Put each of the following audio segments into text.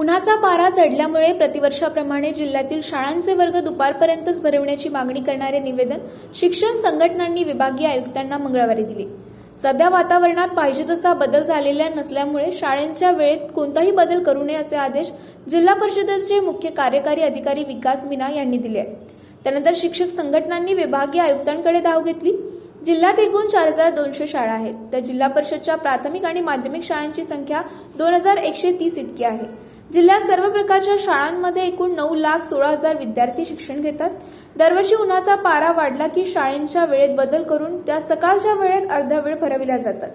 उन्हाचा पारा चढल्यामुळे प्रतिवर्षाप्रमाणे जिल्ह्यातील शाळांचे वर्ग दुपारपर्यंतच भरवण्याची मागणी करणारे निवेदन शिक्षण संघटनांनी विभागीय आयुक्तांना मंगळवारी दिले. सध्या वातावरणात पाहिजे तसा बदल झालेला नसल्यामुळे शाळेंच्या वेळेत कोणताही बदल करू नये असे आदेश जिल्हा परिषदेचे मुख्य कार्यकारी अधिकारी विकास मीना यांनी दिले. आहेत त्यानंतर शिक्षक संघटनांनी विभागीय आयुक्तांकडे धाव घेतली. जिल्ह्यात एकूण चार हजार दोनशे शाळा आहेत. तर जिल्हा परिषदच्या प्राथमिक आणि माध्यमिक शाळांची संख्या दोन हजार एकशे तीस इतकी आहे. जिल्ह्यात सर्व प्रकारच्या शाळांमध्ये एकूण नऊ लाख सोळा हजार विद्यार्थी शिक्षण घेतात. दरवर्षी उन्हाचा पारा वाढला की शाळेंच्या वेळेत बदल करून त्या सकाळच्या वेळेत अर्धा वेळ भरविल्या जातात.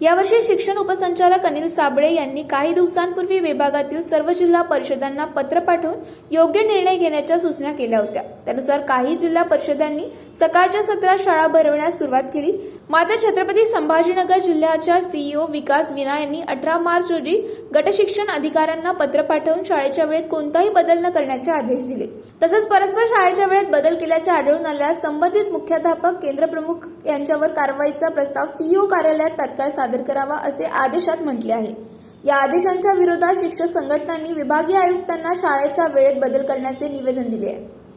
यावर्षी शिक्षण उपसंचालक अनिल साबळे यांनी काही दिवसांपूर्वी विभागातील सर्व जिल्हा परिषदांना पत्र पाठवून योग्य निर्णय घेण्याच्या सूचना केल्या होत्या. त्यानुसार काही जिल्हा परिषदांनी सकाळच्या सत्रात शाळा भरवण्यास सुरुवात केली. मात्र छत्रपती संभाजीनगर जिल्ह्याच्या सीईओ विकास मीना यांनी अठरा मार्च रोजी गटशिक्षण अधिकाऱ्यांना पत्र पाठवून शाळेच्या वेळेत कोणताही बदल न करण्याचे आदेश दिले. तसंच परस्पर शाळेच्या वेळेत बदल केल्याचे आढळून आल्यास संबंधित मुख्याध्यापक केंद्रप्रमुख यांच्यावर कारवाईचा प्रस्ताव सीईओ कार्यालयात तात्काळ सादर करावा असे आदेशात म्हटले आहे. या आदेशांच्या विरोधात शिक्षक संघटनांनी विभागीय आयुक्तांना शाळेच्या वेळेत बदल करण्याचे निवेदन दिले आहे.